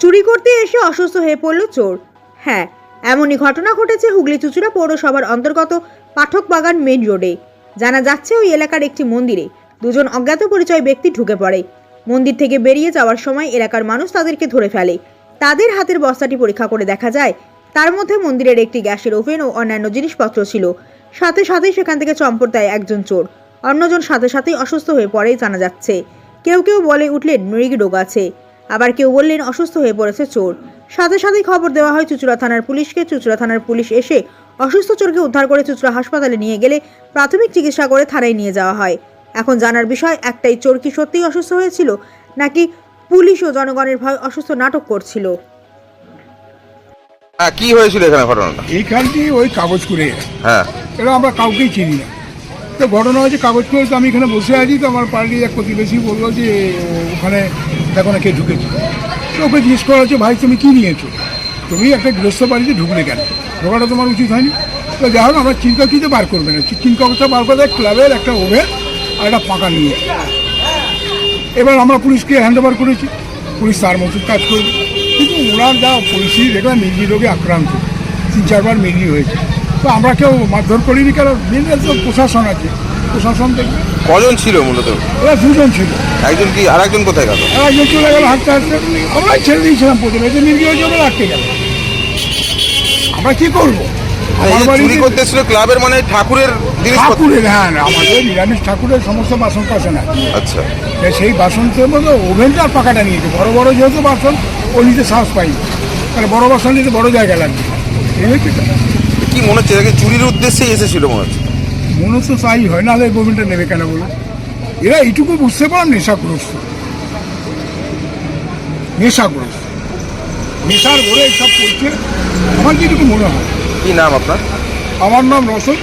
চুরি করতে এসে অসুস্থ হয়ে পড়ল চোর। হ্যাঁ এমনই ঘটনা ঘটেছে হুগলি চুচুড়া পৌরসভার অন্তর্গত পাঠক বাগান মেন রোডে। জানা যাচ্ছে ওই এলাকার একটি মন্দিরে দুজন অজ্ঞাত পরিচয় ব্যক্তি ঢুকে পড়ে। মন্দির থেকে বেরিয়ে যাওয়ার সময় এলাকার মানুষ তাদেরকে ধরে ফেলে। তাদের হাতের বস্তাটি পরীক্ষা করে দেখা যায়, তার মধ্যে মন্দিরের একটি গ্যাসের ওভেন ও অন্যান্য জিনিসপত্র ছিল। সাথে সাথেই সেখান থেকে চম্পট দেয় একজন চোর। অন্যজন সাথে সাথেই অসুস্থ হয়ে পড়ে, জানা যাচ্ছে। কেউ কেউ বলে উঠলেন, মৃগী রোগ আছে। আবার কেউ বললেন অসুস্থ হয়ে পড়েছে চোর। সাথে সাথেই খবর দেওয়া হয় চুচুড়া থানার পুলিশকে। চুচুড়া থানার পুলিশ এসে অসুস্থ চোরকে উদ্ধার করে চুচুড়া হাসপাতালে নিয়ে গেলে প্রাথমিক চিকিৎসা করে থানায় নিয়ে যাওয়া হয়। এখন জানার বিষয় একটাই চোর কি সত্যিই অসুস্থ হয়েছিল নাকি পুলিশ ও জনগণের ভয় অসুস্থ নাটক করছিল? হ্যাঁ কি হয়েছিল এখানে ঘটনাটা? এইখানটি ওই কাগজ করে হ্যাঁ। এরা আমরা কাউকেই চিনি না। তো ঘটনা হয়েছে, কাগজ করে তো আমি এখানে বসে আছি, তো আমার পার্টি এক প্রতিবেশী বলল যে, ওখানে দেখো না কে ঢুকেছে। তো ওকে জিজ্ঞেস করা হচ্ছে, ভাই, তুমি কী নিয়েছো? তুমি একটা গৃহস্থ বাড়িতে ঢুকলে কেন? ঢোকাটা তোমার উচিত হয়নি? তো যাই হোক, আমরা চিন্তা কিতে বার করবে না। চিন্তা অবস্থা বার করে ক্লাবের একটা ওভেন আর একটা পাকা নিয়ে। এবার আমরা পুলিশকে হ্যান্ড ওভার করেছি। পুলিশ তার মতো কাজ করবে। কিন্তু ওনার যা পরিস্থিতি দেখলাম মির্গি রোগে আক্রান্ত। তিন চারবার মির্গি হয়েছে। তো আমরা কেউ মারধর করিনি কারণ মেন তো প্রশাসন আছে। প্রশাসন দেখবে কজন ছিল মূলত? ওরা দুজন ছিল। একজন কি আর একজন কোথায় গেল? আর একজন চলে গেল হাঁটতে হাঁটতে। আমরাই ছেড়ে দিয়েছিলাম প্রথমে যে হয়েছে ওরা আটকে গেল। আমরা কি করব? আমার চুরি করতে ক্লাবের মানে ঠাকুরের ঠাকুরের হ্যাঁ আমাদের নিরামিষ ঠাকুরের সমস্ত বাসন আচ্ছা। সেই বাসনটার মধ্যে ওভেনটা আর পাকাটা নিয়েছে বড় বড় যেহেতু বাসন ও নিতে সাহস পাইনি। তাহলে বড় বাসন নিতে বড় জায়গা লাগবে। এই হচ্ছে কথা। কি মনে হচ্ছে? এটাকে চুরির উদ্দেশ্যে এসেছিল মনে হচ্ছে? মনে তো তাই হয় না গভর্নমেন্টে নেবে কেন বলো? এরা এইটুকু বুঝতে পারেন নেশাগ্রস্ত। নেশাগ্রস্ত। নেশার ঘরে এইসব করছে। আমার যেটুকু মনে হয়? কি নাম আপনার? আমার নাম রসদ